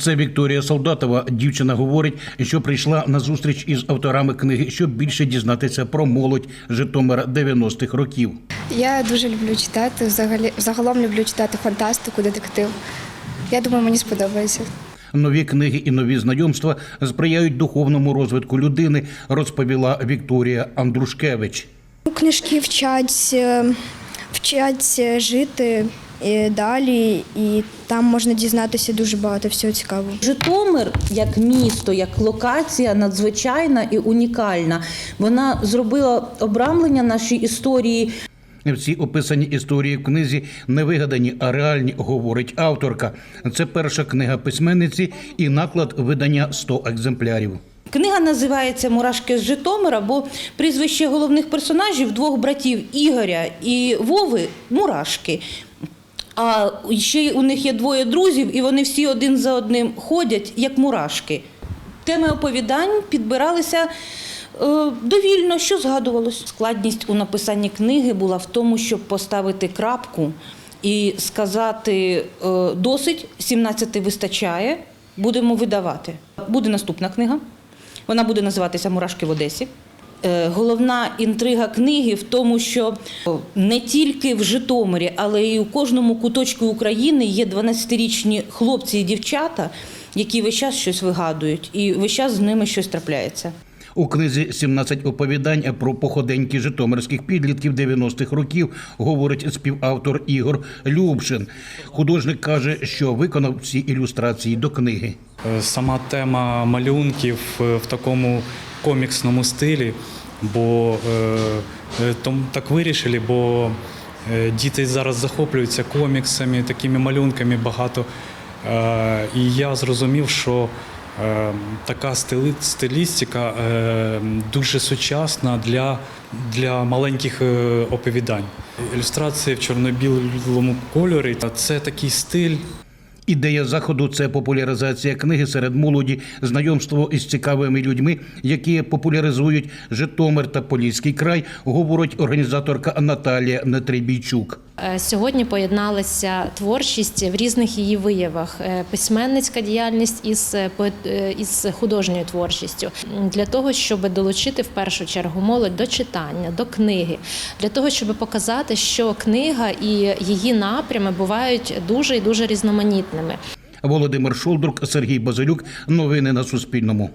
Це Вікторія Солдатова. Дівчина говорить, що прийшла на зустріч із авторами книги, щоб більше дізнатися про молодь Житомира 90-х років. Я дуже люблю читати. Взагалі, загалом люблю читати фантастику, детектив. Я думаю, мені сподобається. Нові книги і нові знайомства сприяють духовному розвитку людини, розповіла Вікторія Андрушкевич. Книжки вчать, е, вчать е, жити е, далі, і там можна дізнатися дуже багато всього цікавого. Житомир як місто, як локація надзвичайна і унікальна. Вона зробила обрамлення нашої історії Всі описані історії в книзі не вигадані, а реальні, говорить авторка. Це перша книга письменниці і наклад видання 100 екземплярів. Книга називається Мурашки з Житомира, бо прізвище головних персонажів двох братів Ігоря і Вови Мурашки. А ще у них є двоє друзів, і вони всі один за одним ходять, як мурашки. Теми оповідань підбиралися е, довільно, що згадувалось. Складність у написанні книги була в тому, щоб поставити крапку і сказати е, досить, 17 вистачає, будемо видавати. Буде наступна книга. Вона буде називатися Мурашки в Одесі. Е, Головна інтрига книги в тому, що не тільки в Житомирі, але й у кожному куточку України є 12-річні хлопці і дівчата, які весь час щось вигадують, і весь час з ними щось трапляється. У книзі 17 оповідань про походеньки житомирських підлітків 90-х років говорить співавтор Ігор Любшин. Художник каже, що виконав ці ілюстрації до книги. Е, Сама тема малюнків е, в такому коміксному стилі, бо е, е, так вирішили, бо е, діти зараз захоплюються коміксами, такими малюнками багато. І я зрозумів, що така стилістика дуже сучасна для, для маленьких оповідань. Ілюстрації в чорно-білому кольорі це такий стиль. Ідея заходу це популяризація книги серед молоді, знайомство із цікавими людьми, які популяризують Житомир та Поліський край, говорить організаторка Наталія Нетребійчук. Е, Сьогодні поєдналася творчість в різних її виявах, Е, письменницька діяльність із, е, із художньою творчістю для того, щоб долучити в першу чергу молодь до читання, до книги, для того, щоб показати, що книга і її напрями бувають дуже і дуже різноманітними. Володимир Шолдрук, Сергій Базилюк. Новини на Суспільному.